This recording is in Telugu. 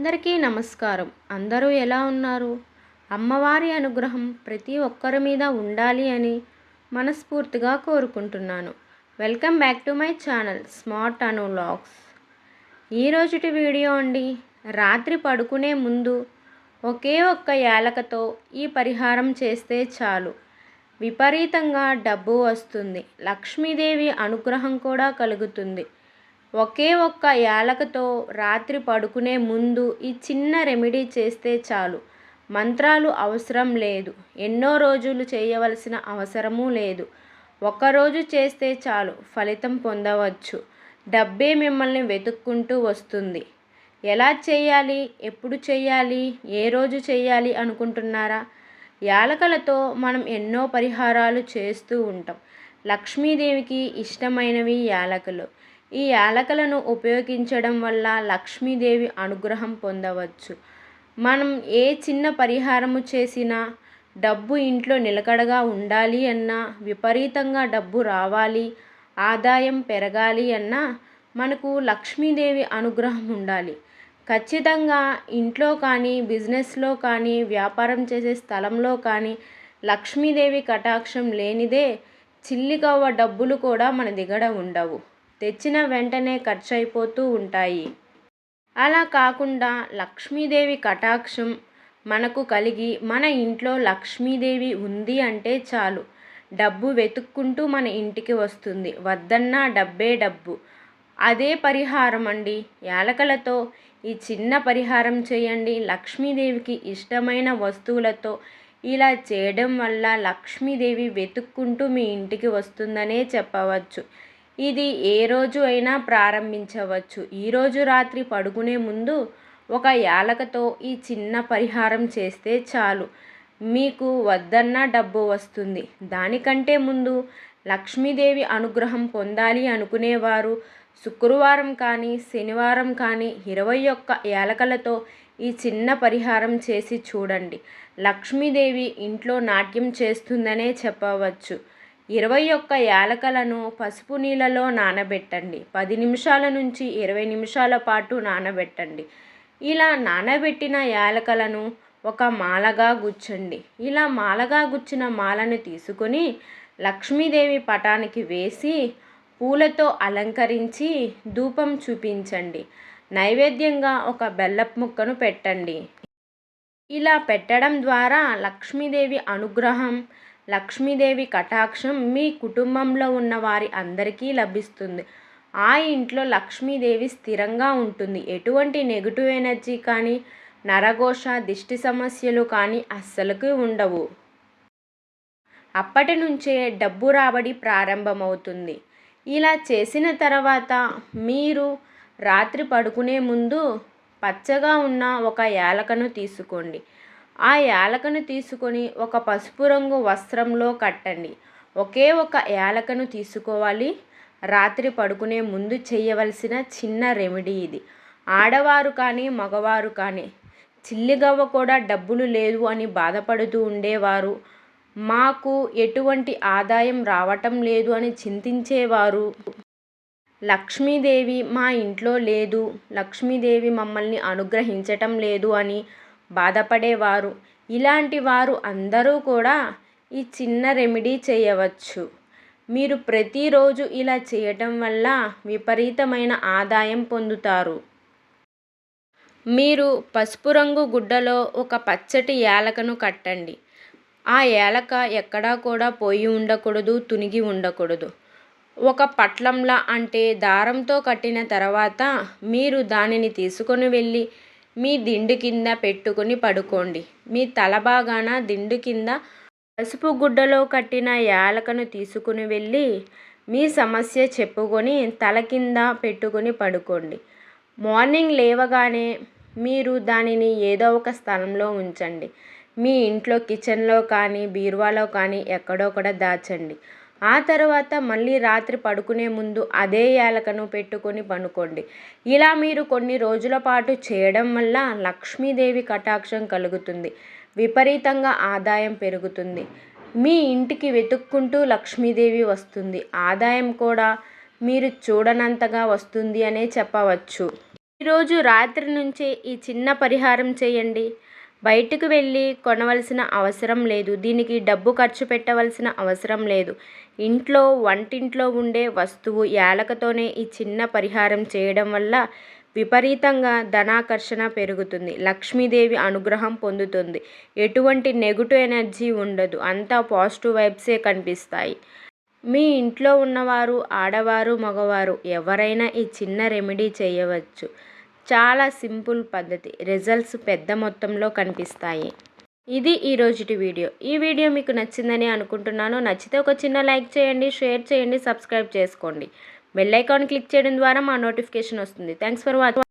అందరికీ నమస్కారం. అందరూ ఎలా ఉన్నారు? అమ్మవారి అనుగ్రహం ప్రతి ఒక్కరి మీద ఉండాలి అని మనస్ఫూర్తిగా కోరుకుంటున్నాను. Welcome back to my channel smart Anu vlogs ఈరోజుటి video అండి రాత్రి పడుకునే ముందు ఒకే ఒక్క యాలకతో ఈ పరిహారం చేస్తే చాలు. విపరీతంగా డబ్బు వస్తుంది. లక్ష్మీదేవి అనుగ్రహం కూడా కలుగుతుంది. ఒకే ఒక్క యాలకతో రాత్రి పడుకునే ముందు ఈ చిన్న రెమెడీ చేస్తే చాలు. మంత్రాలు అవసరం లేదు. ఎన్నో రోజులు చేయవలసిన అవసరమూ లేదు. ఒక్కరోజు చేస్తే చాలు. ఫలితం పొందవచ్చు. డబ్బే మిమ్మల్ని వెతుక్కుంటూ వస్తుంది. ఎలా చేయాలి? ఎప్పుడు చేయాలి? ఏ రోజు చేయాలి అనుకుంటున్నారా? యాలకలతో మనం ఎన్నో పరిహారాలు చేస్తూ ఉంటాం. లక్ష్మీదేవికి ఇష్టమైనవి యాలకలు. ఈ యాలకలను ఉపయోగించడం వల్ల లక్ష్మీదేవి అనుగ్రహం పొందవచ్చు. మనం ఏ చిన్న పరిహారము చేసినా డబ్బు ఇంట్లో నిలకడగా ఉండాలి అన్నా విపరీతంగా డబ్బు రావాలి ఆదాయం పెరగాలి అన్నా మనకు లక్ష్మీదేవి అనుగ్రహం ఉండాలి. ఖచ్చితంగా ఇంట్లో కానీ బిజినెస్లో కానీ వ్యాపారం చేసే స్థలంలో కానీ లక్ష్మీదేవి కటాక్షం లేనిదే చిల్లికవ్వ డబ్బులు కూడా మన దిగడ ఉండవు. తెచ్చిన వెంటనే ఖర్చు అయిపోతూ ఉంటాయి. అలా కాకుండా లక్ష్మీదేవి కటాక్షం మనకు కలిగి మన ఇంట్లో లక్ష్మీదేవి ఉంది అంటే చాలు. డబ్బు వెతుక్కుంటూ మన ఇంటికి వస్తుంది. వద్దన్నా డబ్బే డబ్బు. అదే పరిహారం అండి. యాలకలతో ఈ చిన్న పరిహారం చేయండి. లక్ష్మీదేవికి ఇష్టమైన వస్తువులతో ఇలా చేయడం వల్ల లక్ష్మీదేవి వెతుక్కుంటూ మీ ఇంటికి వస్తుందనే చెప్పవచ్చు. ఇది ఏ రోజు అయినా ప్రారంభించవచ్చు. ఈరోజు రాత్రి పడుకునే ముందు ఒక యాలకతో ఈ చిన్న పరిహారం చేస్తే చాలు. మీకు వద్దన్న డబ్బు వస్తుంది. దానికంటే ముందు లక్ష్మీదేవి అనుగ్రహం పొందాలి అనుకునేవారు. శుక్రవారం కానీ శనివారం కానీ ఇరవై ఒక్క యాలకలతో ఈ చిన్న పరిహారం చేసి చూడండి. లక్ష్మీదేవి ఇంట్లో నాట్యం చేస్తుందనే చెప్పవచ్చు. ఇరవై ఒక్క యాలకలను పసుపు నీళ్ళలో నానబెట్టండి. పది నిమిషాల నుంచి ఇరవై నిమిషాల పాటు నానబెట్టండి. ఇలా నానబెట్టిన యాలకలను ఒక మాలగా గుచ్చండి. ఇలా మాలగా గుచ్చిన మాలను తీసుకొని లక్ష్మీదేవి పటానికి వేసి పూలతో అలంకరించి ధూపం చూపించండి. నైవేద్యంగా ఒక బెల్లపు ముక్కను పెట్టండి. ఇలా పెట్టడం ద్వారా లక్ష్మీదేవి అనుగ్రహం లక్ష్మీదేవి కటాక్షం మీ కుటుంబంలో ఉన్న వారి అందరికీ లభిస్తుంది. ఆ ఇంట్లో లక్ష్మీదేవి స్థిరంగా ఉంటుంది. ఎటువంటి నెగిటివ్ ఎనర్జీ కానీ నరఘోష దిష్టి సమస్యలు కానీ అస్సలుకి ఉండవు. అప్పటి నుంచే డబ్బు రాబడి ప్రారంభమవుతుంది. ఇలా చేసిన తర్వాత మీరు రాత్రి పడుకునే ముందు పచ్చగా ఉన్న ఒక యాలకను తీసుకోండి. ఆ యాలకను తీసుకొని ఒక పసుపు రంగు వస్త్రంలో కట్టండి. ఒకే ఒక యాలకను తీసుకోవాలి. రాత్రి పడుకునే ముందు చేయవలసిన చిన్న రెమెడీ ఇది. ఆడవారు కానీ మగవారు కానీ చిల్లిగవ్వ కూడా డబ్బులు లేదు అని బాధపడుతూ ఉండేవారు. మాకు ఎటువంటి ఆదాయం రావటం లేదు అని చింతించేవారు. లక్ష్మీదేవి మా ఇంట్లో లేదు. లక్ష్మీదేవి మమ్మల్ని అనుగ్రహించటం లేదు అని బాధపడేవారు. ఇలాంటి వారు అందరూ కూడా ఈ చిన్న రెమెడీ చేయవచ్చు. మీరు ప్రతిరోజు ఇలా చేయటం వల్ల విపరీతమైన ఆదాయం పొందుతారు. మీరు పసుపు రంగు గుడ్డలో ఒక పచ్చటి యాలకను కట్టండి. ఆ యాలక ఎక్కడా కూడా పోయి ఉండకూడదు తునిగి ఉండకూడదు. ఒక పట్లంలా అంటే దారంతో కట్టిన తర్వాత మీరు దానిని తీసుకొని వెళ్ళి మీ దిండు కింద పెట్టుకుని పడుకోండి. మీ తల భాగాన దిండు కింద పసుపు గుడ్డలో కట్టిన యాలకను తీసుకుని వెళ్ళి మీ సమస్య చెప్పుకొని తల కింద పెట్టుకుని పడుకోండి. మార్నింగ్ లేవగానే మీరు దానిని ఏదో ఒక స్థలంలో ఉంచండి. మీ ఇంట్లో కిచెన్లో కానీ బీరువాలో కానీ ఎక్కడో కూడా దాచండి. ఆ తర్వాత మళ్ళీ రాత్రి పడుకునే ముందు అదే యాలకను పెట్టుకొని పనుకోండి. ఇలా మీరు కొన్ని రోజుల పాటు చేయడం వల్ల లక్ష్మీదేవి కటాక్షం కలుగుతుంది. విపరీతంగా ఆదాయం పెరుగుతుంది. మీ ఇంటికి వెతుక్కుంటూ లక్ష్మీదేవి వస్తుంది. ఆదాయం కూడా మీరు చూడనంతగా వస్తుంది అనే చెప్పవచ్చు. ఈరోజు రాత్రి నుంచే ఈ చిన్న పరిహారం చేయండి. బయటకు వెళ్ళి కొనవలసిన అవసరం లేదు. దీనికి డబ్బు ఖర్చు పెట్టవలసిన అవసరం లేదు. ఇంట్లో వంటింట్లో ఉండే వస్తువు యాలకతోనే ఈ చిన్న పరిహారం చేయడం వల్ల విపరీతంగా ధనాకర్షణ పెరుగుతుంది. లక్ష్మీదేవి అనుగ్రహం పొందుతుంది. ఎటువంటి నెగిటివ్ ఎనర్జీ ఉండదు. అంతా పాజిటివ్ వైబ్సే కనిపిస్తాయి. మీ ఇంట్లో ఉన్నవారు ఆడవారు మగవారు ఎవరైనా ఈ చిన్న రెమెడీ చేయవచ్చు. చాలా సింపుల్ పద్ధతి. రిజల్ట్స్ పెద్ద మొత్తంలో కనిపిస్తాయి. ఇది ఈ రోజుటి వీడియో. ఈ వీడియో మీకు నచ్చిందని అనుకుంటున్నాను. నచ్చితే ఒక చిన్న లైక్ చేయండి షేర్ చేయండి సబ్స్క్రైబ్ చేసుకోండి. బెల్ ఐకాన్ క్లిక్ చేయడం ద్వారా మా నోటిఫికేషన్ వస్తుంది. Thanks for watching